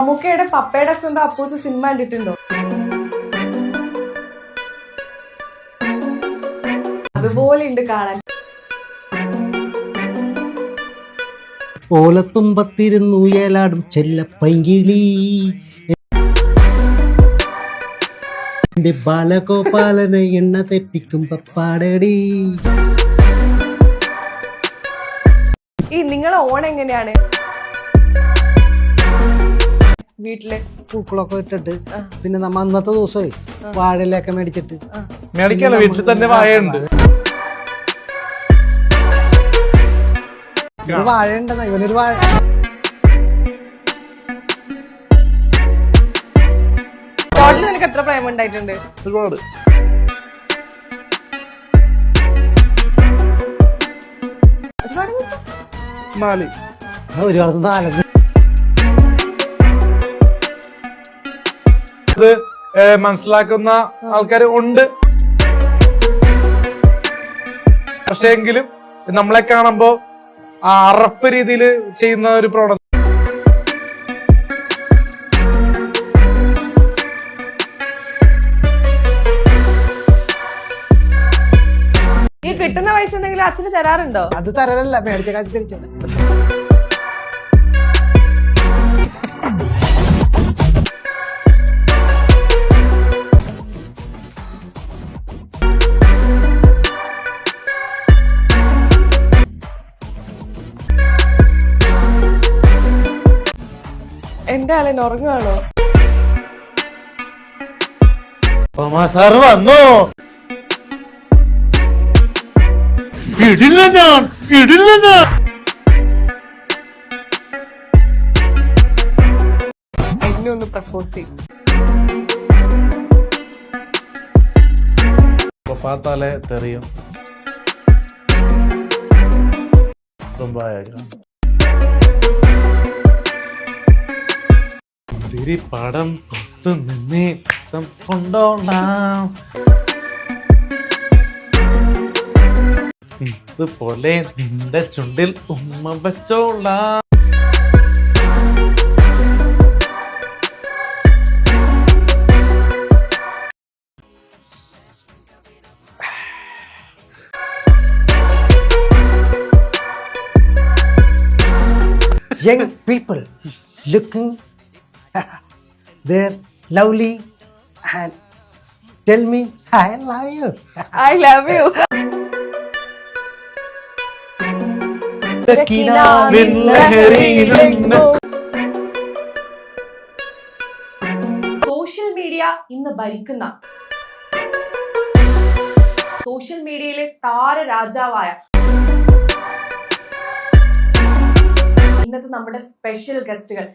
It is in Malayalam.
മമ്മൂക്കയുടെ പപ്പയുടെ സ്വന്തം അപ്പൂസ് സിനിമ കണ്ടിട്ടുണ്ടോ? അതുപോലെ ഉണ്ട് കാണാൻ. ഓലത്തുമ്പത്തിരുന്നു ഏലാടും ചെല്ലപ്പൈങ്കിളി എന്റെ ബാലഗോപാലനെ എണ്ണ തെപ്പിക്കും പപ്പാടടി. ഈ നിങ്ങളെ ഓണം എങ്ങനെയാണ്? വീട്ടിൽ. പൂക്കളൊക്കെ ഇട്ടിട്ട്. പിന്നെ നമ്മ അന്നത്തെ ദിവസമേ വാഴയിലൊക്കെ മേടിച്ചിട്ട്. മേടിക്കാലോ വീട്ടിൽ തന്നെ വാഴയുണ്ട്. വാഴയുണ്ടെന്ന ഇവനൊരു വാഴ. ടോട്ടൽ നിനക്ക് എത്ര പ്രേമം ഉണ്ടായിട്ടുണ്ട്? ഒരുപാട്. ഒരുപാട് നാല്. ഒരു കാലത്ത് ഏ, മനസ്സിലാക്കുന്ന ആൾക്കാർ ഉണ്ട്. പക്ഷേ എങ്കിലും നമ്മളെ കാണുമ്പോ ആ അറപ്പ് രീതിയിൽ ചെയ്യുന്ന ഒരു പ്രവണത ഈ കിട്ടുന്ന പൈസ എന്തെങ്കിലും അച്ഛന് തരാറുണ്ടോ? അത് തരാറല്ല മേടിച്ച കാശ് തിരിച്ചു എന്റെ അലൻ ഉറങ്ങുകയാണോ സാർ വന്നോ? ഇടില്ല ഞാൻ ഇടില്ല ഞാൻ. എന്നെ ഒന്ന് പ്രപ്പോസ് ചെയ്യും. പാത്താലെ തെറിയും. തിരി പടം പുറത്തു നിന്നേ കൊണ്ടോളാം ഇതുപോലെ നിന്റെ ചുണ്ടിൽ ഉമ്മ വെച്ചോളാം. Young people looking they're lovely and tell me I love you. I love you. കിനാവിൻ ലഹരിയിലെന്ന് സോഷ്യൽ മീഡിയ ഇന്ന് ഭരിക്കുന്ന സോഷ്യൽ മീഡിയയിലെ താര രാജാവായ ഇന്നത്തെ നമ്മുടെ സ്പെഷ്യൽ ഗസ്റ്റുകൾ